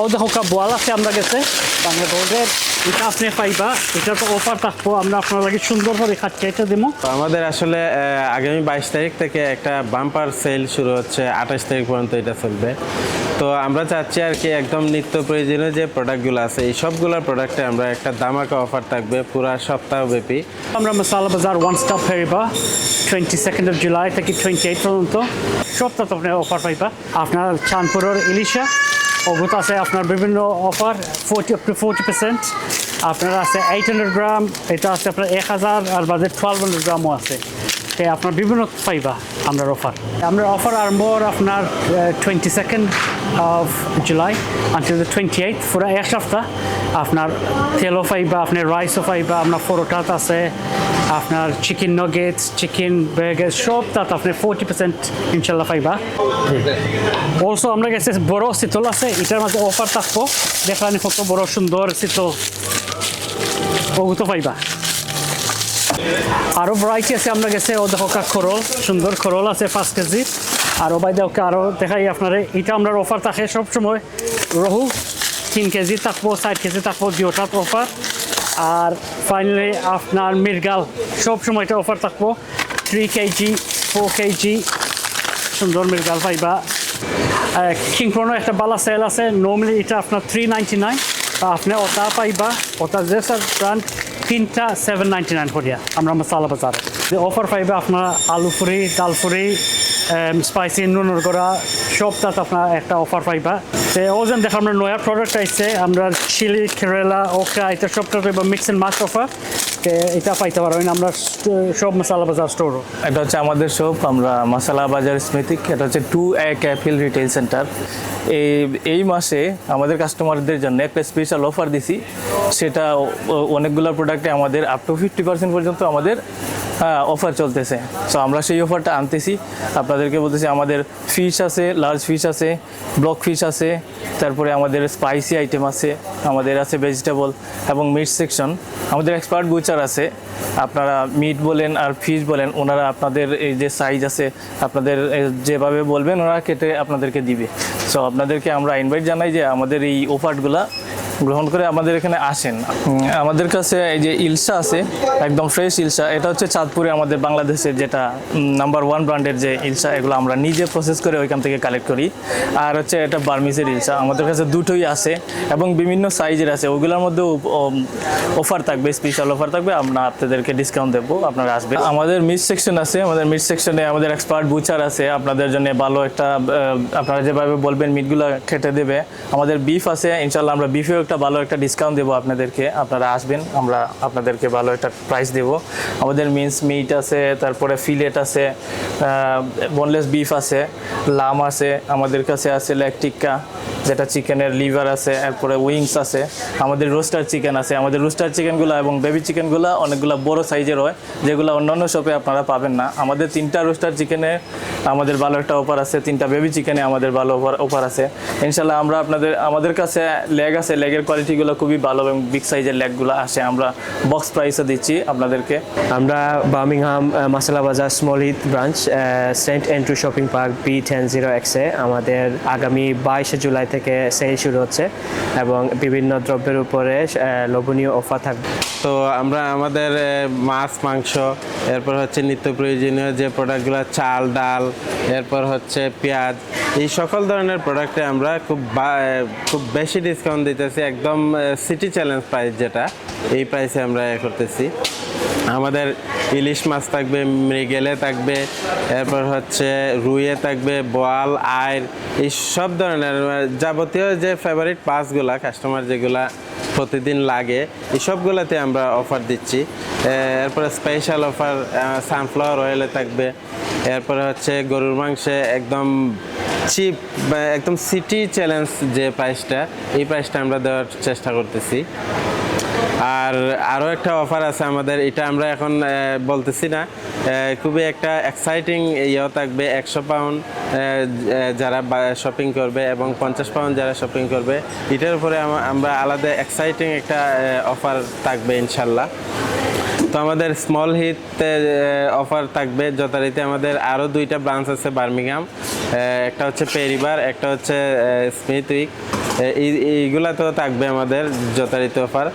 ও দেখো কা বোয়াল আছে আমরা গেছে। বাংলা গোল্ডের এটা আপনি পাইবা এটা তো অফার থাকব আমরা আপনার লাগে সুন্দরভাবে খাচ্ছি এটা দেবো। আমাদের আসলে আগামী বাইশ তারিখ থেকে একটা বাম্পার সেল শুরু হচ্ছে আঠাশ তারিখ পর্যন্ত এটা চলবে। তো আমরা চাচ্ছি আর কি একদম নিত্য প্রয়োজনীয় যে প্রোডাক্টগুলো আছে এই সবগুলোর প্রোডাক্টে আমরা একটা দামাকা অফার থাকবে পুরো সপ্তাহব্যাপী। আমরা মশালা বাজার ওয়ান স্টপ ফেরিবা টোয়েন্টি সেকেন্ড অফ জুলাই থেকে টোয়েন্টি এইট পর্যন্ত সবটাতে আপনি অফার পাইবা। আপনার চাঁদপুরের ইলিশা ওগুলো আছে আপনার বিভিন্ন offer forty up to forty percent আপনার আছে এইট হান্ড্রেড গ্রাম এটা আছে আপনার এক হাজার, আর বাজেট টুয়েলভ হান্ড্রেড গ্রামও আছে। আপনার বিভিন্ন পাইবা আমরা অফার আমরা অফার আরম্ভ আপনার twenty second of July until the twenty eight পুরো এক সপ্তাহ আপনার তেলও পাইবা আপনার রাইসও পাইবা আপনার পরোটাত আছে। আপনার চিকেন নগেটস চিকেন বার্গার সব তাত আপনি ফোর্টি পার্সেন্ট ইনশাল্লাহ পাইবা অলসো আমরা গেছে বড় শীতল আছে, এটার মাঝে অফার থাকব। দেখলানি কত বড় সুন্দর শীতল ওগুলো পাইবা আরও ভ্যারাইটি আছে আপনার কাছে ও দেখো খরল, সুন্দর খরল আছে পাঁচ কেজি। আরও বাই দেখো আরও দেখাই আপনারে, এটা আমরা অফার থাকে সবসময়। রহু, তিন কেজি থাকব, চার কেজি থাকব দুটাত অফার আর ফাইনালি আপনার মির্গাল সব সময় এটা অফার থাকব। থ্রি কেজি ফোর কেজি, সুন্দর মির্গাল পাইবা। কিংক্রনো একটা বালা সেল আছে নর্মালি এটা আপনার থ্রি নাইনটি নাইন আপনি ওটা পাইবা ওটা যে ব্রান্ড তিনটা সেভেন নাইনটি নাইন করিয়া আমরা মশালা বাজার অফার পাইবা আপনার আলু ফুরি ডাল ফুরি স্পাইসি নুনের করা সবটাত আপনার একটা অফার পাইবা। তো ওজন দেখো, আমরা নয়া প্রোডাক্ট আইছে, আমরা চিলি কেরালা ওকা এটা সবটা পাইবা মিক্স অ্যান্ড মাছ অফার এটা পাইতে পারবেন আমরা সব মশালা বাজার স্টোর এটা হচ্ছে আমাদের শপ আমরা মশালা বাজার স্মৃতিক এটা হচ্ছে টু এ ক্যাফিল রিটেল সেন্টার এই এই মাসে আমাদের কাস্টমারদের জন্য একটা স্পেশাল অফার দিছি, সেটা অনেকগুলো প্রোডাক্টে আমাদের আপ টু ফিফটি পার্সেন্ট পর্যন্ত আমাদের অফার চলতেছে। সো আমরা সেই অফারটা আনতেছি। আপনাদেরকে বলতেছি, আমাদের ফিশ আছে লার্জ ফিশ আছে ব্লক ফিশ আছে, তারপরে আমাদের স্পাইসি আইটেম আছে, আমাদের আছে ভেজিটেবল এবং মিট সেকশন আমাদের এক্সপার্ট বুচার আছে। আপনারা মিট বলেন আর ফিশ বলেন, ওনারা আপনাদের এই যে সাইজ আছে, আপনাদের যেভাবে বলবেন, ওনারা কেটে আপনাদেরকে দিবে। সো আপনাদেরকে আমরা ইনভাইট জানাই যে আমাদের এই অফারগুলা গ্রহণ করে আমাদের এখানে আসেন। আমাদের কাছে এই যে ইলসা আছে একদম ফ্রেশ ইলসা এটা হচ্ছে চাঁদপুরে আমাদের বাংলাদেশের যেটা নাম্বার ওয়ান ব্র্যান্ডের যে ইলসা এগুলো আমরা নিজে প্রসেস করে ওইখান থেকে কালেক্ট করি। আর হচ্ছে এটা বার্মিসের ইলসা আমাদের কাছে দুটোই আছে এবং বিভিন্ন সাইজের আছে ওগুলোর মধ্যে অফার থাকবে স্পেশাল অফার থাকবে আমরা আপনাদেরকে ডিসকাউন্ট দেবো আপনারা আসবেন। আমাদের মিট সেকশন আছে আমাদের মিট সেকশনে আমাদের এক্সপার্ট বুচার আছে আপনাদের জন্য ভালো একটা আপনারা যেভাবে বলবেন মিটগুলো খেটে দেবে। আমাদের বিফ আছে ইনশাল্লাহ আমরা বিফেও একটা ভালো একটা ডিসকাউন্ট দেবো আপনাদেরকে। আপনারা আসবেন, আমরা আপনাদেরকে ভালো একটা প্রাইস দেবো। আমাদের মিন্স মিট আছে, তারপরে ফিলেট আছে বোনলেস বিফ আছে, লাম আছে, আমাদের কাছে আছে লেগ টিক্কা, যেটা চিকেনের লিভার আছে, এরপরে উইংস আছে, আমাদের রোস্টার চিকেন আছে। আমাদের রোস্টার চিকেনগুলো এবং বেবি চিকেনগুলো অনেকগুলো বড় সাইজের হয়, যেগুলো অন্যান্য শপে আপনারা পাবেন না। আমাদের তিনটা রোস্টার চিকেনে আমাদের ভালো একটা অফার আছে, তিনটা বেবি চিকেনে আমাদের ভালো অফার আছে। ইনশাল্লাহ আমরা আপনাদের আমাদের কাছে লেগ আছে লেগের কোয়ালিটিগুলো খুবই ভালো এবং বিগ সাইজের লেগগুলো আসে। আমরা বক্স প্রাইসে দিচ্ছি আপনাদেরকে। আমরা Birmingham Masala Bazaar Small Heath branch Saint Andrew shopping park B ten zero এক্সে আমাদের আগামী বাইশে জুলাই থেকে সেল শুরু হচ্ছে এবং বিভিন্ন দ্রব্যের উপরে লোভনীয় অফার থাকবে। তো আমরা আমাদের মাছ মাংস এরপর হচ্ছে নিত্য প্রয়োজনীয় যে প্রোডাক্টগুলো চাল ডাল এরপর হচ্ছে পেঁয়াজ এই সকল ধরনের প্রোডাক্টে আমরা খুব বা- খুব বেশি ডিসকাউন্ট দিতেছি। একদম সিটি চ্যালেঞ্জ প্রাইস যেটা, এই প্রাইসে আমরা করতেছি। আমাদের ইলিশ মাছ থাকবে, মৃগেলে থাকবে, এরপর হচ্ছে রুইয়ে থাকবে, বোয়াল আয়ের এই সব ধরনের যাবতীয় যে ফেভারিট মাছগুলা কাস্টমার যেগুলা প্রতিদিন লাগে, এই সবগুলোতে আমরা অফার দিচ্ছি। এরপরে স্পেশাল অফার সানফ্লাওয়ার অয়েলে থাকবে, এরপরে হচ্ছে গরুর মাংসে একদম চিপ একদম সিটি চ্যালেঞ্জ যে প্রাইসটা এই প্রাইসটা আমরা দেওয়ার চেষ্টা করতেছি। আর আরও একটা অফার আছে আমাদের, এটা আমরা এখন বলতেছি না খুবই একটা এক্সাইটিং ইয়েও থাকবে, একশো পাউন্ড যারা শপিং করবে এবং পঞ্চাশ পাউন্ড যারা শপিং করবে, এটার উপরে আমরা আলাদা এক্সাইটিং একটা অফার থাকবে ইনশাল্লাহ। তো আমাদের স্মল হিট অফার থাকবে যথারীতি আমাদের আরও দুইটা ব্রাঞ্চ আছে বার্মিংহাম একটা হচ্ছে পেরিবার একটা হচ্ছে স্মিথ উইক এই, এইগুলা তো থাকবে আমাদের যথারীতি অফার